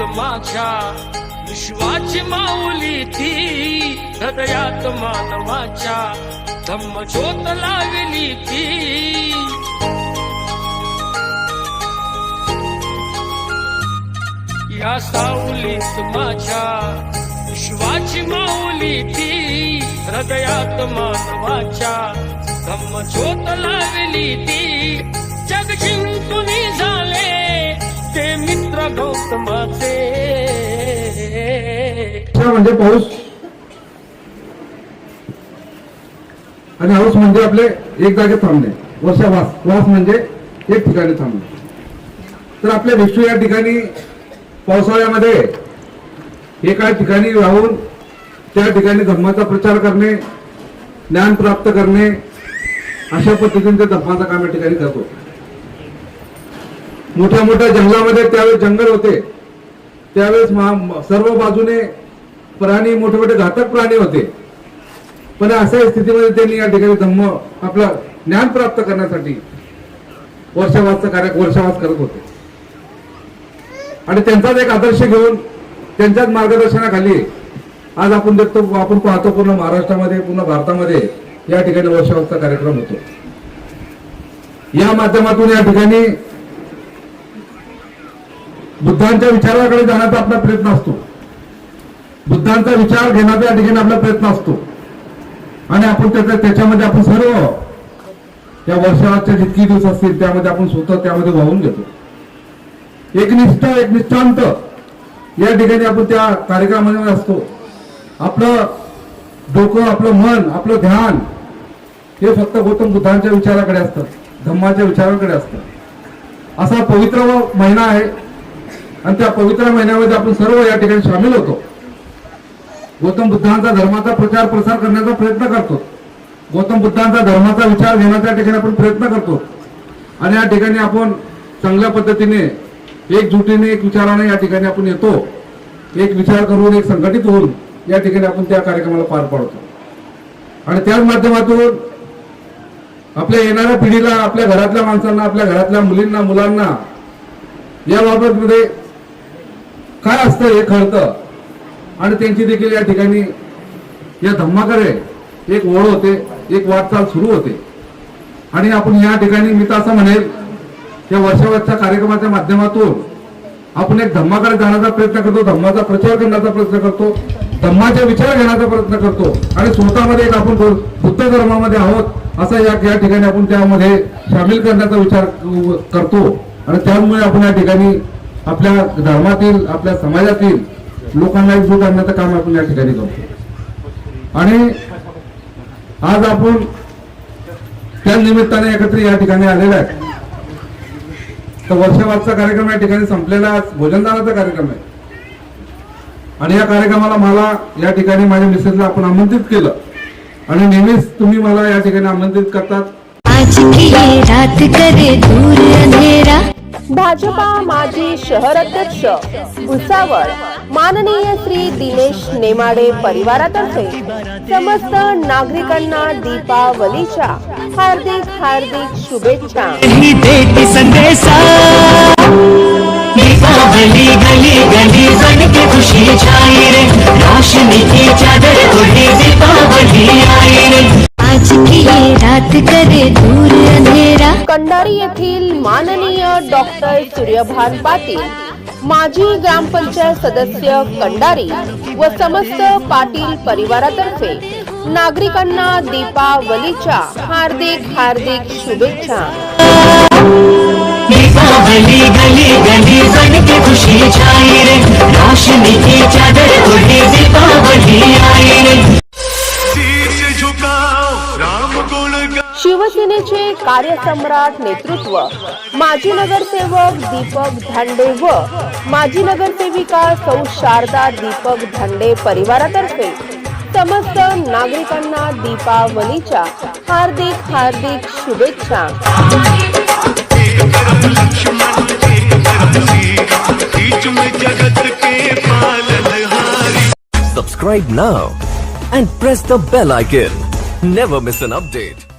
माझ्या विश्वाची माऊली ती हृदयात मानवाच्या धम्म ज्योत लावली ती. या सावलीत माझ्या विश्वाची माऊली ती हृदयात मानवाच्या धम्म ज्योत लावली ती. म्हणजे पाऊस. आणि हाऊस म्हणजे आपले एक जागे थांबणे. वर्षा वास. वास म्हणजे एक ठिकाणी थांबणे. तर आपले भिक्षू या ठिकाणी पावसाळ्यामध्ये एका ठिकाणी राहून त्या ठिकाणी धर्माचा प्रचार करणे ज्ञान प्राप्त करणे अशा पद्धतीने ते धर्माचं काम या ठिकाणी करतो. मोठ्या मोठ्या जंगलामध्ये त्यावेळेस जंगल होते. त्यावेळेस सर्व बाजूने प्राणी मोठे मोठे घातक प्राणी होते. पण अशा स्थितीमध्ये त्यांनी या ठिकाणी धम्म आपला ज्ञान प्राप्त करण्यासाठी वर्षावासचा कार्य वर्षावास करत होते. आणि त्यांचाच एक आदर्श घेऊन त्यांच्याच मार्गदर्शनाखाली आज आपण देखतो आपण पाहतो पूर्ण महाराष्ट्रामध्ये पूर्ण भारतामध्ये या ठिकाणी वर्षावासचा कार्यक्रम होतो. या माध्यमातून या ठिकाणी बुद्धांच्या विचाराकडे जाण्याचा आपला प्रयत्न असतो. बुद्धांचा विचार घेण्याचा या ठिकाणी आपला प्रयत्न असतो. आणि आपण त्याचा त्याच्यामध्ये आपण सर्व त्या वर्षाच्या जितकी दिवस असतील त्यामध्ये आपण स्वतः त्यामध्ये वाहून घेतो. एक निष्ठ एक निष्ठांत या ठिकाणी आपण त्या कार्यक्रमामध्ये असतो. आपलं डोकं आपलं मन आपलं ध्यान हे फक्त गौतम बुद्धांच्या विचाराकडे असतं धम्माच्या विचाराकडे असतं. असा पवित्र महिना आहे. आणि त्या पवित्र महिन्यामध्ये आपण सर्व या ठिकाणी सामील होतो. गौतम बुद्धांचा धर्माचा प्रचार प्रसार करण्याचा प्रयत्न करतो. गौतम बुद्धांचा धर्माचा विचार घेण्याच्या ठिकाणी आपण प्रयत्न करतो. आणि या ठिकाणी आपण चांगल्या पद्धतीने एकजुटीने एक विचाराने या ठिकाणी आपण येतो. एक विचार करून एक संघटित होऊन या ठिकाणी आपण त्या कार्यक्रमाला पार पाडतो. आणि त्याच माध्यमातून आपल्या येणाऱ्या पिढीला आपल्या घरातल्या माणसांना आपल्या घरातल्या मुलींना मुलांना याबाबतमध्ये काय असतं हे कळतं. आणि त्यांची देखील या ठिकाणी या धम्माकडे एक ओढ होते एक वाटचाल सुरू होते. आणि आपण या ठिकाणी मी तर असं म्हणेल या वर्षावरच्या कार्यक्रमाच्या माध्यमातून आपण एक धम्माकडे जाण्याचा प्रयत्न करतो धम्माचा प्रचार करण्याचा प्रयत्न करतो धम्माचे विचार घेण्याचा प्रयत्न करतो. आणि स्वतःमध्ये एक आपण बुद्ध धर्मामध्ये आहोत असं या या ठिकाणी आपण त्यामध्ये सामील करण्याचा विचार करतो. आणि त्यामुळे आपण या ठिकाणी आपल्या धर्मातील आपल्या समाजातील लोकांना एकजूट आणण्याचं काम आपण या ठिकाणी करतो. आणि आज आपण त्या निमित्ताने एकत्र या ठिकाणी आलेला आहे. तर वर्षावारचा कार्यक्रम या ठिकाणी संपलेला आज भोजनदानाचा कार्यक्रम आहे. आणि या कार्यक्रमाला मला या ठिकाणी माझ्या मिसेसला आपण आमंत्रित केलं. आणि नेहमीच तुम्ही मला या ठिकाणी आमंत्रित करतात. भाजपा माजी शहर अध्यक्ष भुसावळ माननीय श्री दिनेश नेमाडे परिवारातर्फे समस्त नागरिकांना दीपावलीच्या हार्दिक हार्दिक शुभेच्छा. दीपावली गली गली बन के खुशी छाई रे. रोशनी की चादर उड़ी दीपावली आई रे. आज की ये रात करे दूर अंधेरा. कंडारी येथील माननीय डॉक्टर सूर्यभान पाटील माजी ग्रामपंचायत सदस्य कंडारी व समस्त पाटील परिवारातर्फे नागरिकांना दीपावलीच्या हार्दिक हार्दिक शुभेच्छा. दीपावली गली गली बन के खुशी छाई रे. शिवसेनेचे कार्यसम्राट नेतृत्व माजी नगरसेवक दीपक धांडे व माजी नगरसेविका सौ शारदा दीपक धांडे परिवारातर्फे समस्त नागरिकांना दीपावलीच्या हार्दिक हार्दिक शुभेच्छा Subscribe now and press the bell icon. Never miss an update.